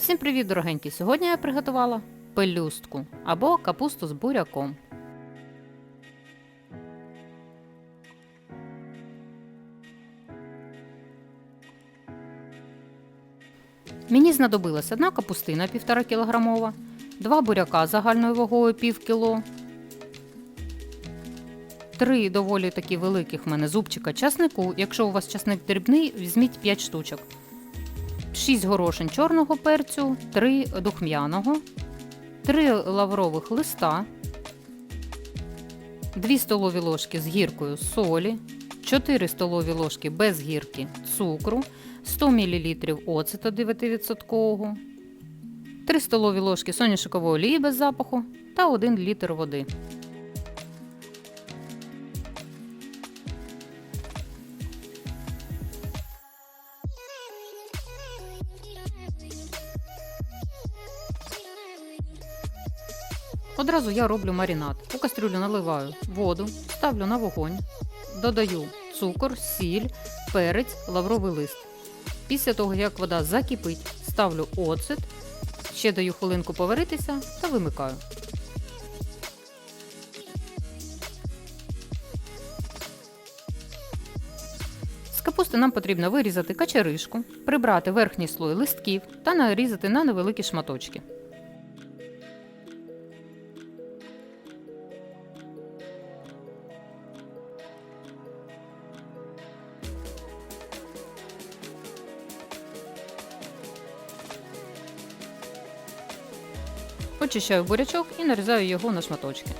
Всім привіт, дорогенькі! Сьогодні я приготувала пелюстку або капусту з буряком. Мені знадобилась одна капустина 1,5 кілограмова, два буряка загальною вагою пів кіло, три доволі такі великих в мене зубчика часнику. Якщо у вас часник дрібний, візьміть 5 штучок. 6 горошин чорного перцю, 3 духмяного, 3 лаврових листа, 2 столові ложки з гіркою солі, 4 столові ложки без гірки цукру, 100 мл оцету 9%, 3 столові ложки соняшникової олії без запаху та 1 літр води. Одразу я роблю маринад. У кастрюлю наливаю воду, ставлю на вогонь, додаю цукор, сіль, перець, лавровий лист. Після того, як вода закипить, ставлю оцет, ще даю хвилинку поваритися та вимикаю. З капусти нам потрібно вирізати качеришку, прибрати верхній слой листків та нарізати на невеликі шматочки. Очищаю бурячок і нарізаю його на шматочки.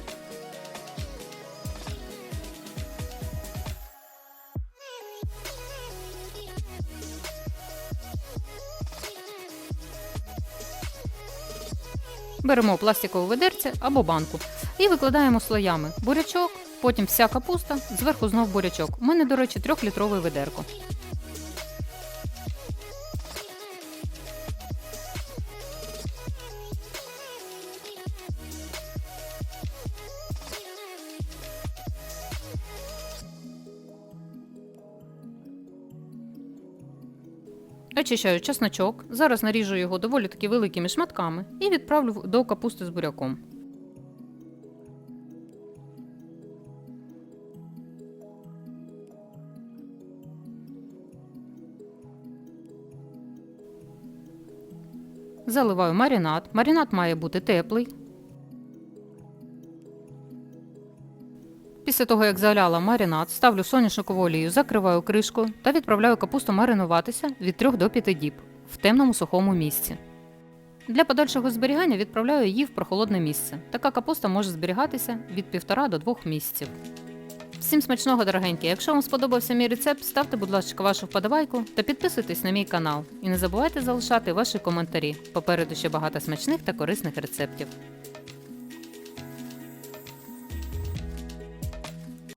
Беремо пластикове ведерце або банку і викладаємо слоями бурячок, потім вся капуста, зверху знов бурячок. У мене, до речі, трьохлітрове ведерко. Очищаю чесночок, зараз наріжу його доволі таки великими шматками і відправлю до капусти з буряком. Заливаю маринад. Маринад має бути теплий. Після того, як заляла маринад, ставлю соняшникову олію, закриваю кришкою та відправляю капусту маринуватися від 3 до 5 діб в темному сухому місці. Для подальшого зберігання відправляю її в прохолодне місце. Така капуста може зберігатися від 1,5 до 2 місяців. Всім смачного, дорогенькі! Якщо вам сподобався мій рецепт, ставте, будь ласка, вашу вподобайку та підписуйтесь на мій канал. І не забувайте залишати ваші коментарі. Попереду ще багато смачних та корисних рецептів.